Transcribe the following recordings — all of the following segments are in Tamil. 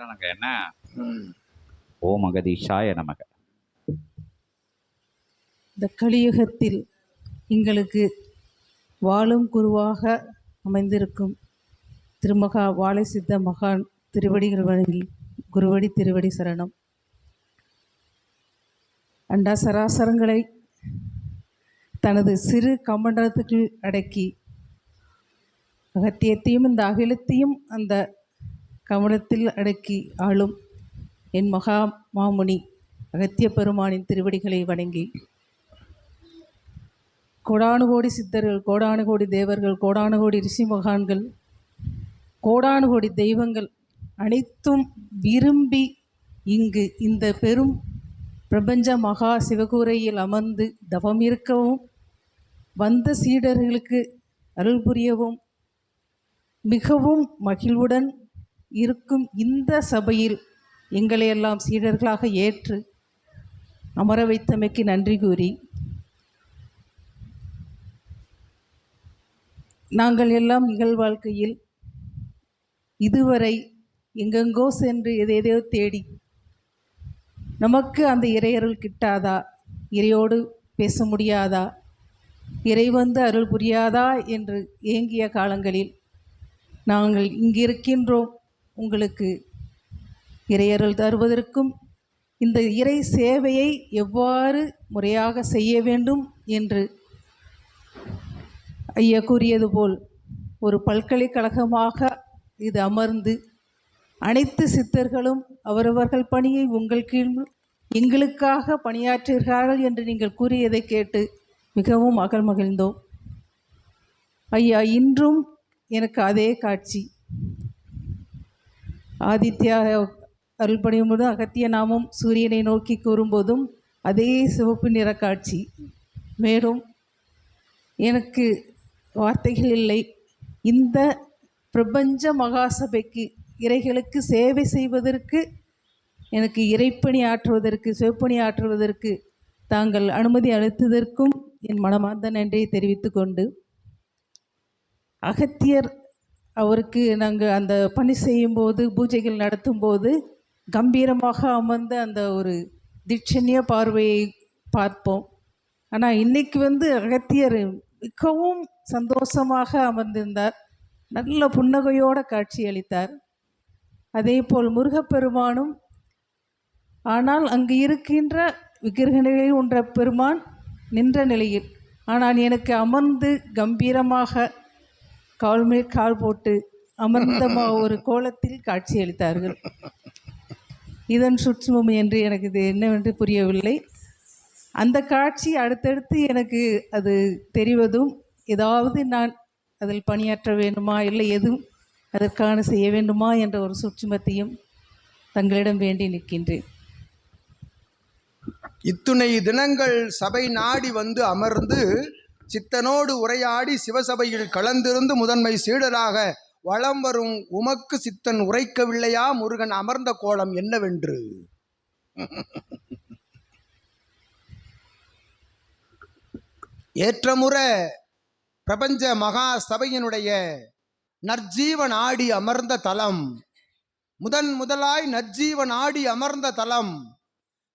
நமக்கு என்ன? ஓம் அகதீஷாய நமக. இந்த கலியுகத்தில் எங்களுக்கு வாழும் குருவாக அமைந்திருக்கும் திருமகா வாழை சித்த மகான் திருவடிகள் வழங்கி குருவடி திருவடி சரணம். அண்டா சராசரங்களை தனது சிறு கமண்டலத்துக்குள் அடக்கி அகத்தியத்தையும் இந்த அகிலத்தையும் அந்த கமலத்தில் அடக்கி ஆளும் என் மகா மாமுனி அகத்திய பெருமானின் திருவடிகளை வணங்கி கோடானு கோடி சித்தர்கள் கோடானு கோடி தேவர்கள் கோடானு கோடி ரிஷி மகான்கள் கோடானு கோடி தெய்வங்கள் அனைத்தும் விரும்பி இங்கு இந்த பெரும் பிரபஞ்ச மகா சிவகூரையில் அமர்ந்து தவம் இருக்கவும் வந்த சீடர்களுக்கு அருள் புரியவும் மிகவும் மகிழ்வுடன் இருக்கும் இந்த சபையில் எங்களையெல்லாம் சீடர்களாக ஏற்று அமர வைத்தமைக்கு நன்றி கூறி நாங்கள் எல்லாம் நிகழ்வாழ்க்கையில் இதுவரை எங்கெங்கோ சென்று எதையதையோ தேடி நமக்கு அந்த இறையருள் கிட்டாதா? இறையோடு பேச முடியாதா? இறை வந்து அருள் புரியாதா? என்று ஏங்கிய காலங்களில் நாங்கள் இங்கிருக்கின்றோம். உங்களுக்கு இறையருள் தருவதற்கும் இந்த இறை சேவையை எவ்வாறு முறையாக செய்ய வேண்டும் என்று ஐயா கூறியது போல் ஒரு பல்கலைக்கழகமாக இது அமர்ந்து அனைத்து சித்தர்களும் அவரவர்கள் பணியை உங்கள் கீழ் எங்களுக்காக பணியாற்றுகிறார்கள் என்று நீங்கள் கூறியதை கேட்டு மிகவும் அகல் மகிழ்ந்தோம். ஐயா இன்றும் எனக்கு அதே காட்சி. ஆதித்யா அருள் பணியும்போது அகத்திய நாமம் சூரியனை நோக்கி கூறும்போதும் அதே சிவப்பு நிற காட்சி. மேலும் எனக்கு வார்த்தைகள் இல்லை. இந்த பிரபஞ்ச மகாசபைக்கு இறைகளுக்கு சேவை செய்வதற்கு எனக்கு இறைப்பணி ஆற்றுவதற்கு சிவப்பணி ஆற்றுவதற்கு தாங்கள் அனுமதி அளித்ததற்கும் என் மனமார்ந்த நன்றியை தெரிவித்து கொண்டு அகத்தியர் அவருக்கு நாங்கள் அந்த பணி செய்யும்போது பூஜைகள் நடத்தும்போது கம்பீரமாக அமர்ந்த அந்த ஒரு தீட்சண்ய பார்வையை பார்ப்போம். ஆனால் இன்னைக்கு வந்து அகத்தியர் மிகவும் சந்தோஷமாக அமர்ந்திருந்தார். நல்ல புன்னகையோட காட்சியளித்தார் அதே போல் முருகப்பெருமானும் ஆனால் அங்கு இருக்கின்ற விக்கிரக நிலையில் உன்ற பெருமான் நின்ற நிலையில். ஆனால் எனக்கு அமர்ந்து கம்பீரமாக கால் மேல் கால் போட்டு அமர்ந்த மா- ஒரு கோலத்தில் காட்சியளித்தார்கள். இதன் சுற்றுமம் என்று எனக்கு இது என்னவென்று புரியவில்லை. அந்த காட்சி அடுத்தடுத்து எனக்கு அது தெரிவதும் ஏதாவது நான் அதில் பணியாற்ற வேண்டுமா இல்லை எதுவும் அதற்கான செய்ய வேண்டுமா என்ற ஒரு சுற்றுமத்தையும் தங்களிடம் வேண்டி நிற்கின்றேன். இத்துணை தினங்கள் சபை நாடி வந்து அமர்ந்து சித்தனோடு உரையாடி சிவசபையில் கலந்திருந்து முதன்மை சீடராக வலம் வரும் உமக்கு சித்தன் உரைக்கவில்லையா? முருகன் அமர்ந்த கோலம் என்னவென்று? ஏற்றமுறை பிரபஞ்ச மகா சபையினுடைய நற்ஜீவன் ஆடி அமர்ந்த தலம் முதன் முதலாய் நற்ஜீவன் ஆடி அமர்ந்த தலம்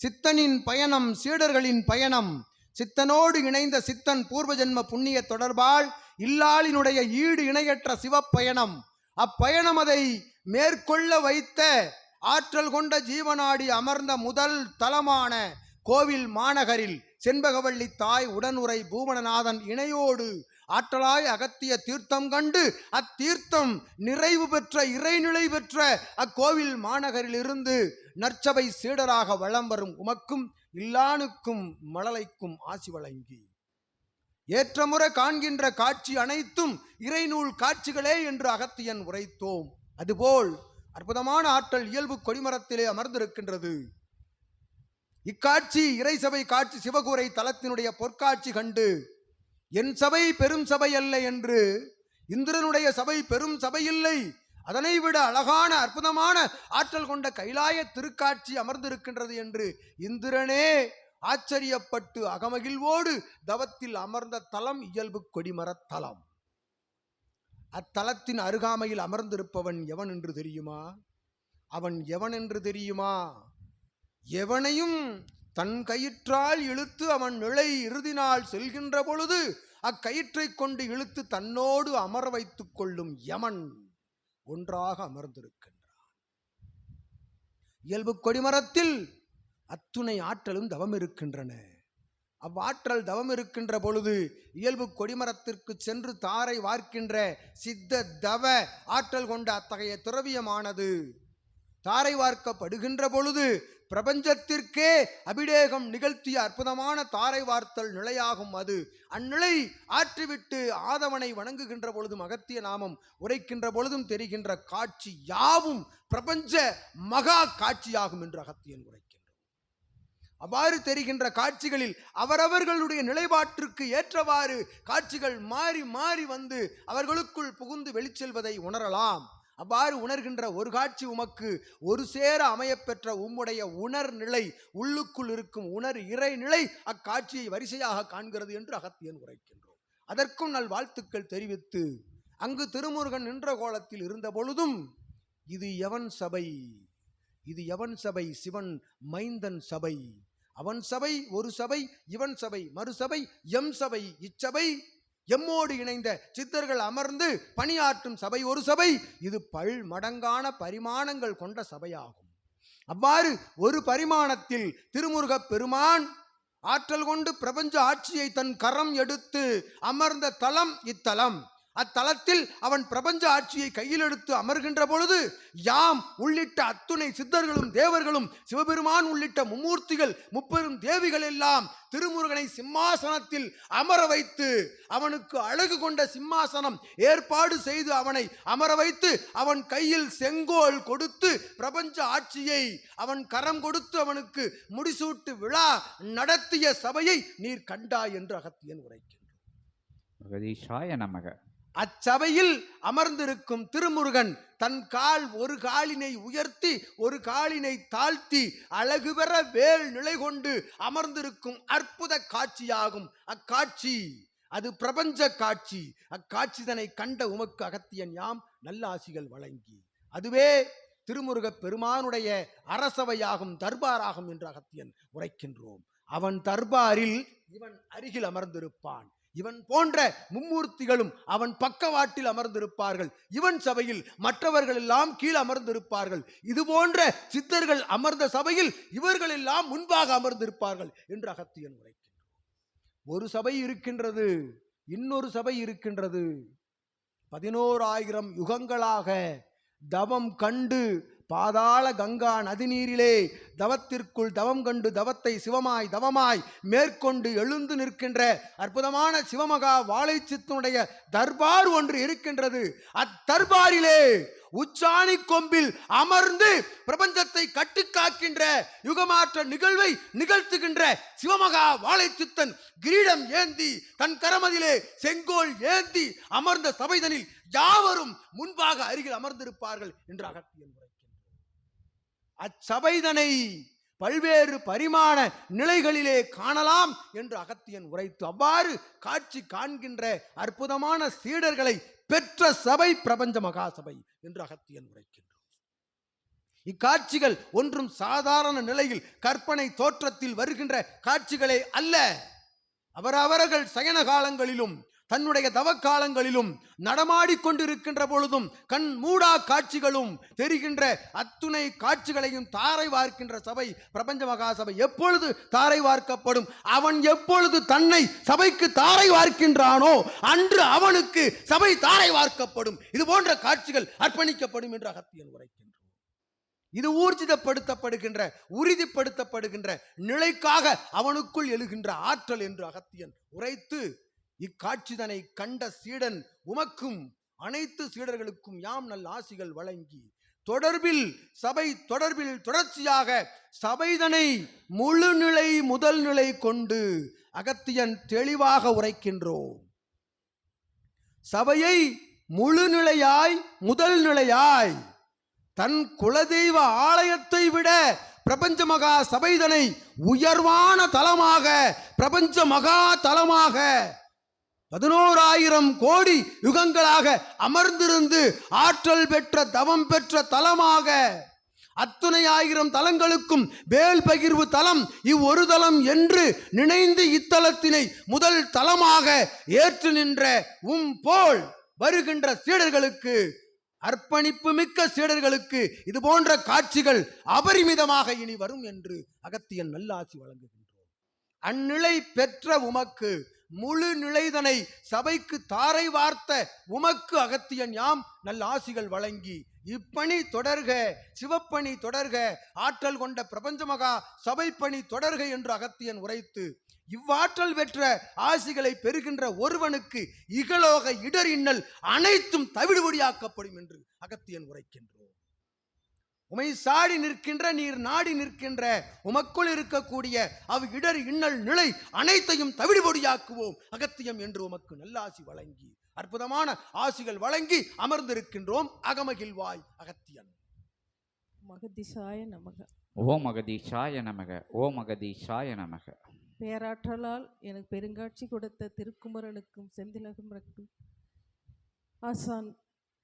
சித்தனின் பயணம் சீடர்களின் பயணம் சித்தனோடு இணைந்த சித்தன் பூர்வ ஜென்ம புண்ணிய தொடர்பால் இல்லாளினுடைய ஈடு இணையற்ற சிவப்பயணம். அப்பயணம் அதை மேற்கொள்ள வைத்த ஆற்றல் கொண்ட ஜீவனாடி அமர்ந்த முதல் தலமான கோவில் மாநகரில் செண்பகவள்ளி தாய் உடனுரை பூவனநாதன் இணையோடு ஆற்றலாய் அகத்திய தீர்த்தம் கண்டு அத்தீர்த்தம் நிறைவு பெற்ற இறைநிலை பெற்ற அக்கோவில் மாநகரிலிருந்து நற்சபை சீடராக வலம் வரும் உமக்கும் இல்லானுக்கும் மழலைக்கும் ஆசி வழங்கி. ஏற்றமுறை காண்கின்ற காட்சி அனைத்தும் இறைநூல் காட்சிகளே என்று அகத்தியன் உரைத்தோம். அதுபோல் அற்புதமான ஆற்றல் இயல்பு கொடிமரத்திலே அமர்ந்திருக்கின்றது. இக்காட்சி இறைசபை காட்சி சிவகூரை தலத்தினுடைய பொற்காட்சி கண்டு என் சபை பெரும் சபை அல்ல என்று இந்திரனுடைய சபை பெரும் சபை இல்லை அதனை விட அழகான அற்புதமான ஆற்றல் கொண்ட கைலாய திருக்காட்சி அமர்ந்திருக்கின்றது என்று இந்திரனே ஆச்சரியப்பட்டு அகமகிழ்வோடு தவத்தில் அமர்ந்த தலம் இயல்பு கொடிமரத் தலம். அத்தலத்தின் அருகாமையில் அமர்ந்திருப்பவன் எவன் என்று தெரியுமா? அவன் எவன் என்று தெரியுமா? எவனையும் தன் கயிற்றால் இழுத்து அவன் நிலை இறுதினால் செல்கின்ற பொழுது அக்கயிற்றைக் கொண்டு இழுத்து தன்னோடு அமர வைத்துக் கொள்ளும் யமன். ஒன்றாக அமர்ந்திருக்கின்றான். இயல்பு கொடிமரத்தில் அத்துணை ஆற்றலும் தவம் இருக்கின்றன அவ்வாற்றல் தவம் இருக்கின்ற பொழுது இயல்பு கொடிமரத்திற்கு சென்று தாரை வார்க்கின்ற சித்த தவ ஆற்றல் கொண்ட அத்தகைய துறவியமானது தாரை வார்க்கப்படுகின்ற பொழுது பிரபஞ்சத்திற்கே அபிடேகம் நிகழ்த்திய அற்புதமான தாரை வார்த்தல் நிலையாகும் அது. அந்நிலை ஆற்றிவிட்டு ஆதவனை வணங்குகின்ற பொழுதும் அகத்திய நாமம் உரைக்கின்ற பொழுதும் தெரிகின்ற காட்சி யாவும் பிரபஞ்ச மகா காட்சியாகும் என்று அகத்தியன் உரைக்கின்றோம் அவ்வாறு தெரிகின்ற காட்சிகளில் அவரவர்களுடைய நிலைப்பாட்டிற்கு ஏற்றவாறு காட்சிகள் மாறி மாறி வந்து அவர்களுக்குள் புகுந்து வெளிச்செல்வதை உணரலாம். அவ்வாறு உணர்கின்ற ஒரு காட்சி உமக்கு ஒரு சேர அமையப்பெற்ற உம்முடைய உணர் நிலை உள்ளுக்குள் இருக்கும் உணர் இறைநிலை அக்காட்சியை வரிசையாக காண்கிறது என்று அகத்தியன் உரைக்கின்றோம். அதற்கும் நல் வாழ்த்துக்கள் தெரிவித்து அங்கு திருமுருகன் நின்ற கோலத்தில் இருந்த பொழுதும் இது எவன் சபை? இது எவன் சபை? சிவன் மைந்தன் சபை. அவன் சபை ஒரு சபை இவன் சபை மறு சபை எம் சபை இச்சபை. எம்மோடு இணைந்த சித்தர்கள் அமர்ந்து பணியாற்றும் சபை ஒரு சபை இது பல் மடங்கான பரிமாணங்கள் கொண்ட சபையாகும். அவ்வாறு ஒரு பரிமாணத்தில் திருமுருகப் பெருமான் ஆற்றல் கொண்டு பிரபஞ்ச ஆட்சியை தன் கரம் எடுத்து அமர்ந்த தலம் இத்தலம். அத்தலத்தில் அவன் பிரபஞ்ச ஆட்சியை கையில் எடுத்து அமர்கின்ற பொழுது யாம் உள்ளிட்ட அத்துணை சித்தர்களும் தேவர்களும் சிவபெருமான் உள்ளிட்ட மும்மூர்த்திகள் முப்பெரும் தேவிகள் எல்லாம் திருமுருகனை சிம்மாசனத்தில் அமர வைத்து அவனுக்கு அழகு கொண்ட சிம்மாசனம் ஏற்பாடு செய்து அவனை அமர வைத்து அவன் கையில் செங்கோல் கொடுத்து பிரபஞ்ச ஆட்சியை அவன் கரம் கொடுத்து அவனுக்கு முடிசூட்டு விழா நடத்திய சபையை நீர் கண்டாய் என்று அகத்தியன் உரைக்கின்றான். மகதீஷாய நமக. அச்சபையில் அமர்ந்திருக்கும் திருமுருகன் தன் கால் ஒரு காலினை உயர்த்தி ஒரு காலினை தாழ்த்தி அழகு பெற வேல் நிலை கொண்டு அமர்ந்திருக்கும் அற்புத காட்சியாகும். அக்காட்சி அது பிரபஞ்ச காட்சி. அக்காட்சிதனை கண்ட உமக்கு அகத்தியன் யாம்? நல்லாசிகள் வழங்கி. அதுவே திருமுருகப் பெருமானுடைய அரசவையாகும் தர்பாராகும் என்று அகத்தியன் உரைக்கின்றோம். அவன் தர்பாரில் இவன் அருகில் அமர்ந்திருப்பான். இவன் போன்ற மும்மூர்த்திகளும் அவன் பக்கவாட்டில் அமர்ந்திருப்பார்கள். இவன் சபையில் மற்றவர்கள் எல்லாம் கீழ் அமர்ந்திருப்பார்கள். இது போன்ற சித்தர்கள் அமர்ந்த சபையில் இவர்கள் எல்லாம் முன்பாக அமர்ந்திருப்பார்கள் என்று அகத்தியன் உரைக்கின்றான். ஒரு சபை இருக்கின்றது இன்னொரு சபை இருக்கின்றது. பதினோராயிரம் யுகங்களாக தவம் கண்டு பாதாள கங்கா நதிநீரிலே தவத்திற்குள் தவம் கண்டு தவத்தை சிவமாய் தவமாய் மேற்கொண்டு எழுந்து நிற்கின்ற அற்புதமான சிவமகா வாழைச்சித்தனுடைய தர்பார் ஒன்று இருக்கின்றது. அத்தர்பாரிலே உச்சாணி கொம்பில் அமர்ந்து பிரபஞ்சத்தை கட்டுக்காக்கின்ற யுகமாற்ற நிகழ்வை நிகழ்த்துகின்ற சிவமகா வாழைச்சித்தன் கிரீடம் ஏந்தி தன் கரமதிலே செங்கோல் ஏந்தி அமர்ந்த சபைதனில் யாவரும் முன்பாக அருகில் அமர்ந்திருப்பார்கள் என்று அகத்தியன் அச்சபைதனை பல்வேறு பரிமாண நிலைகளிலே காணலாம் என்று அகத்தியன் உரைத்து அவ்வாறு காட்சி காண்கின்ற அற்புதமான சீடர்களை பெற்ற சபை பிரபஞ்ச மகாசபை என்று அகத்தியன் உரைக்கின்றோம் இக்காட்சிகள் ஒன்றும் சாதாரண நிலையில் கற்பனை தோற்றத்தில் வருகின்ற காட்சிகளே அல்ல. அவரவர்கள் சயன காலங்களிலும் தன்னுடைய தவக்காலங்களிலும் நடமாடிக்கொண்டிருக்கின்ற பொழுதும் கண் மூடா காட்சிகளும் தெரிகின்ற அத்துணை காட்சிகளையும் தாரை வார்க்கின்ற சபை பிரபஞ்ச மகாசபை எப்பொழுது தாரை வார்க்கப்படும்? அவன் எப்பொழுது தன்னை சபைக்கு தாரை வார்க்கின்றானோ அன்று அவனுக்கு சபை தாரை வார்க்கப்படும். இது போன்ற காட்சிகள் அர்ப்பணிக்கப்படும் என்று அகத்தியன் உரைக்கின்றோம் இது ஊர்ஜிதப்படுத்தப்படுகின்ற உறுதிப்படுத்தப்படுகின்ற நிலைக்காக அவனுக்குள் எழுகின்ற ஆற்றல் என்று அகத்தியன் உரைத்து இக்காட்சிதனை கண்ட சீடன் உமக்கும் அனைத்து சீடர்களுக்கும் யாம் நல் ஆசிகள் வழங்கி தொடர்பில் சபை தொடர்பில் தொடர்ச்சியாக சபைதனை முழு நிலை முதல் நிலை கொண்டு அகத்தியன் தெளிவாக உரைக்கின்றோம். சபையை முழு நிலையாய் முதல் நிலையாய் தன் குலதெய்வ ஆலயத்தை விட பிரபஞ்ச மகா சபைதனை உயர்வான தலமாக பிரபஞ்ச மகா தலமாக பதினோராயிரம் கோடி யுகங்களாக அமர்ந்திருந்து ஆற்றல் பெற்ற தவம் பெற்ற தலமாக அத்துணை ஆயிரம் தலங்களுக்கும் வேல் பகிர்வு தலம் இவ்வொரு தலம் என்று நினைந்து இத்தலத்தினை முதல் தலமாக ஏற்று நின்ற உம் போல் வருகின்ற சீடர்களுக்கு அர்ப்பணிப்பு மிக்க சீடர்களுக்கு இது போன்ற காட்சிகள் அபரிமிதமாக இனி வரும் என்று அகத்தியன் நல்லாசி வழங்குகின்றோம். அந்நிலை பெற்ற உமக்கு முழு நிலைதனை சபைக்கு தாரை வார்த்த உமக்கு அகத்தியன் யாம் நல்ல ஆசிகள் வழங்கி. இப்பணி தொடர்க சிவப்பணி தொடர்க ஆற்றல் கொண்ட பிரபஞ்சமகா பணி தொடர்க என்று அகத்தியன் உரைத்து. இவ்வாற்றல் பெற்ற ஆசிகளை பெறுகின்ற ஒருவனுக்கு இகலோக இடர் இன்னல் அனைத்தும் தவிடுபடியாக்கப்படும் என்று அகத்தியன் உரைக்கின்றான். உமை சாடி நிற்கின்ற நீர் நாடி நிற்கின்ற உமக்குள் இருக்கக்கூடிய அவ் இடர் இன்னல் நிலை அனைத்தையும் தவிடுபொடியாக்குவோம். அகத்தியம் என்று உமக்கு நல்லாசி வழங்கி அற்புதமான ஆசிகள் வழங்கி அமர்ந்திருக்கின்றோம். அகமகிழ்வாய் அகத்தியன். மகதிசாய நமக. ஓம் அகதீஷாய நமக ஓம் அகதீஷாய நமக. பேராற்றலால் எனக்கு பெருங்காட்சி கொடுத்த திருக்குமரனுக்கும் செந்திலகமருக்கும் ஆசான்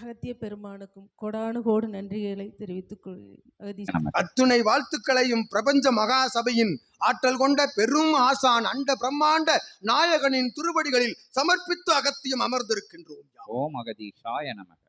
அகத்திய பெருமானுக்கும் கொடானு கோடு நன்றிகளை தெரிவித்துக் கொள்கிறேன். அகதி அத்துணை வாழ்த்துக்களையும் பிரபஞ்ச மகா சபையின் ஆற்றல் கொண்ட பெரும் ஆசான் அண்ட பிரம்மாண்ட நாயகனின் திருவடிகளில் சமர்ப்பித்து அகத்தியம் அமர்ந்திருக்கின்றோம். ஓம் அகதீஷாய நமக.